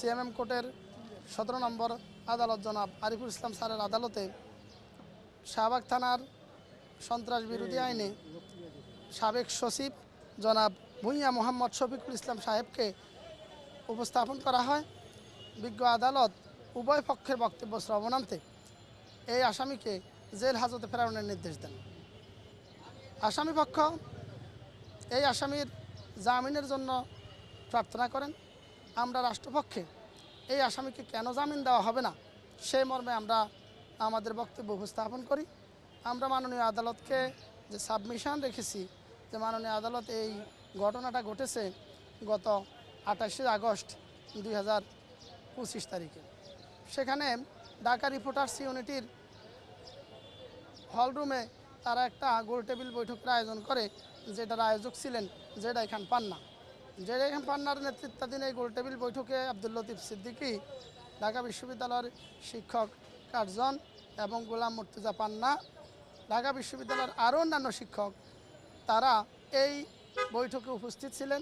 CMM কোর্টের সতেরো নম্বর আদালত জনাব আরিফুল ইসলাম স্যারের আদালতে শাহবাগ থানার সন্ত্রাস বিরোধী আইনে সাবেক সচিব জনাব ভুঁইয়া মোহাম্মদ শফিকুল ইসলাম সাহেবকে উপস্থাপন করা হয়। বিজ্ঞ আদালত উভয় পক্ষের বক্তব্য শ্রবণান্তে এই আসামিকে জেল হাজতে ফেরানোর নির্দেশ দেন। আসামি পক্ষ এই আসামির জামিনের জন্য প্রার্থনা করেন। আমরা রাষ্ট্রপক্ষে এই আসামিকে কেন জামিন দেওয়া হবে না? সেই মর্মে আমরা আমাদের বক্তব্য উপস্থাপন করি। আমরা মাননীয় আদালতকে যে সাবমিশন রেখেছি, যে মাননীয় আদালত এই ঘটনাটা ঘটেছে গত আঠাশে আগস্ট দুই হাজার পঁচিশ তারিখে। সেখানে ঢাকা রিপোর্টার্স ইউনিটির হলরুমে তারা একটা গোল টেবিল বৈঠকের আয়োজন করে, যেটার আয়োজক ছিলেন যেটা খান পান্না। জেডাই খান পান্নার নেতৃত্বাধীন এই গোলটেবিল বৈঠকে আব্দুল লতিফ সিদ্দিকী, ঢাকা বিশ্ববিদ্যালয়ের শিক্ষক কার্জন এবং গোলাম মুর্তুজা পান্না, ঢাকা বিশ্ববিদ্যালয়ের আরও অন্যান্য শিক্ষক, তারা এই বৈঠকে উপস্থিত ছিলেন।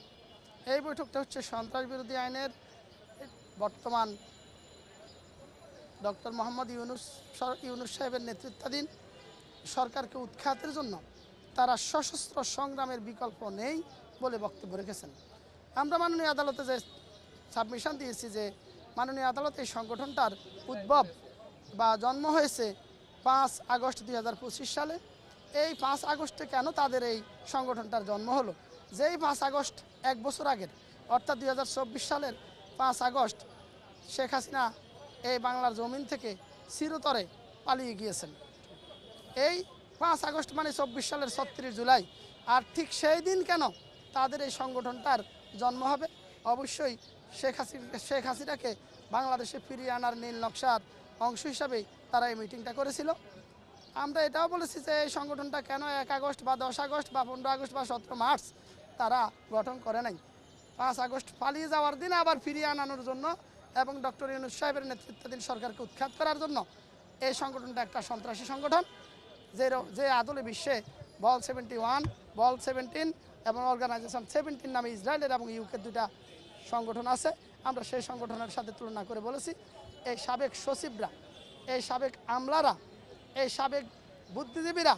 এই বৈঠকটা হচ্ছে সন্ত্রাস বিরোধী আইনের বর্তমান ডক্টর মোহাম্মদ ইউনুস ইউনুস সাহেবের নেতৃত্বাধীন সরকারকে উৎখাতের জন্য তারা সশস্ত্র সংগ্রামের বিকল্প নেই বলে বক্তব্য রেখেছেন। আমরা মাননীয় আদালতে যে সাবমিশন দিয়েছি যে মাননীয় আদালত এই সংগঠনটার উদ্ভব বা জন্ম হয়েছে পাঁচ আগস্ট দুই হাজার পঁচিশ সালে। এই পাঁচ আগস্টে কেন তাদের এই সংগঠনটার জন্ম হলো? যেই পাঁচ আগস্ট এক বছর আগের, অর্থাৎ দু হাজার চব্বিশ সালের পাঁচ আগস্ট শেখ হাসিনা এই বাংলার জমিন থেকে চিরতরে পালিয়ে গিয়েছেন। এই পাঁচ আগস্ট মানে চব্বিশ সালের ছত্রিশ জুলাই, আর ঠিক সেই দিন কেন তাদের এই সংগঠনটার জন্ম হবে, অবশ্যই শেখ হাসিনা শেখ হাসিনাকে বাংলাদেশে ফিরিয়ে আনার নীল নকশার অংশ হিসাবেই তারা এই মিটিংটা করেছিল। আমরা এটাও বলেছি যে এই সংগঠনটা কেন এক আগস্ট বা দশ আগস্ট বা পনেরো আগস্ট বা সতেরো মার্চ তারা গঠন করে নাই। পাঁচ আগস্ট পালিয়ে যাওয়ার দিন আবার ফিরিয়ে আনানোর জন্য এবং ডক্টর ইউনুস সাহেবের নেতৃত্বাধীন সরকারকে উৎখাত করার জন্য এই সংগঠনটা একটা সন্ত্রাসী সংগঠন, যে যে আদলে বিশ্বে বল সেভেন্টি ওয়ান, বল সেভেন্টিন এবং অর্গানাইজেশন সেভেন্টিন নামে ইসরায়েলের এবং ইউকের দুটা সংগঠন আছে। আমরা সেই সংগঠনের সাথে তুলনা করে বলেছি। এই সাবেক সচিবরা, এই সাবেক আমলারা, এই সাবেক বুদ্ধিজীবীরা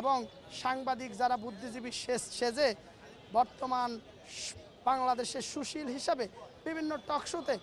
এবং সাংবাদিক যারা বুদ্ধিজীবী সেজে বর্তমান বাংলাদেশের সুশীল হিসাবে বিভিন্ন টক শোতে